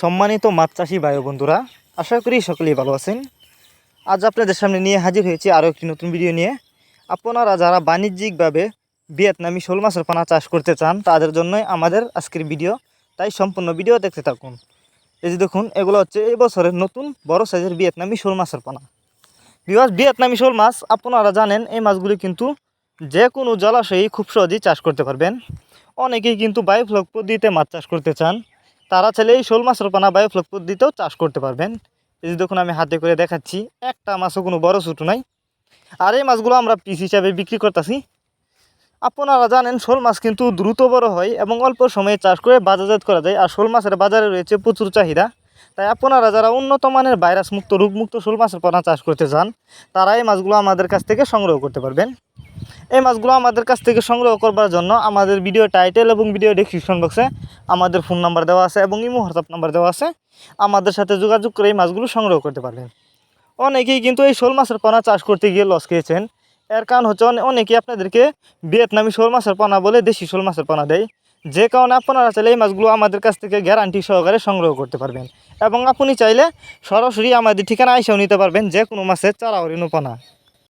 সম্মানিত মাছ চাষি ভাই বন্ধুরা, আশা করি সকলেই ভালো আছেন। আজ আপনাদের সামনে নিয়ে হাজির হয়েছি আরও একটি নতুন ভিডিও নিয়ে। আপনারা যারা বাণিজ্যিকভাবে ভিয়েতনামি শোল মাছের পানা চাষ করতে চান, তাদের জন্যই আমাদের আজকের ভিডিও। তাই সম্পূর্ণ ভিডিও দেখতে থাকুন। এই যে দেখুন, এগুলো হচ্ছে এই বছরের নতুন বড় সাইজের ভিয়েতনামি শোল মাছের পানা। বিকজ ভিয়েতনামি শোল মাছ, আপনারা জানেন, এই মাছগুলি কিন্তু যে কোনো জলাশয়েই খুব সহজেই চাষ করতে পারবেন। অনেকেই কিন্তু বায়োফ্লক পদ্ধতিতে মাছ চাষ করতে চান। তারা চাইলে এই শোল মাছের পানা বায়োফ্লক পদ্ধতিতেও চাষ করতে পারবেন। এই যে দেখুন, আমি হাতে করে দেখাচ্ছি, একটা মাছও কোনো বড় ছোটো নাই। আর এই মাছগুলো আমরা পিস হিসাবে বিক্রি করতেছি। আপনারা জানেন, শোল মাছ কিন্তু দ্রুত বড় হয় এবং অল্প সময়ে চাষ করে বাজারজাত করা যায়। আর শোল মাছের বাজারে রয়েছে প্রচুর চাহিদা। তাই আপনারা যারা উন্নত মানের ভাইরাস মুক্ত, রোগমুক্ত শোল মাছের পানা চাষ করতে চান, তারা এই মাছগুলো আমাদের কাছ থেকে সংগ্রহ করতে পারবেন। এই মাছগুলো আমাদের কাছ থেকে সংগ্রহ করবার জন্য আমাদের ভিডিও টাইটেল এবং ভিডিও ডেসক্রিপশন বক্সে আমাদের ফোন নাম্বার দেওয়া আছে এবং ইমো হোয়াটসঅ্যাপ নাম্বার দেওয়া আছে। আমাদের সাথে যোগাযোগ করে এই মাছগুলো সংগ্রহ করতে পারবেন অনেকেই কিন্তু এই শোল মাছের পানা চাষ করতে গিয়ে লস খেয়েছেন। এর কারণ হচ্ছে অনে- অনেকেই আপনাদেরকে ভিয়েতনামি শোল মাছের পানা বলে দেশি শোল মাছের পানা দেয়। যে কারণে আপনারা চাইলে এই মাছগুলো আমাদের কাছ থেকে গ্যারান্টি সহকারে সংগ্রহ করতে পারবেন। এবং আপনি চাইলে সরাসরি আমাদের ঠিকানা এসেও নিতে পারবেন যে কোনো মাছের চারা পানা।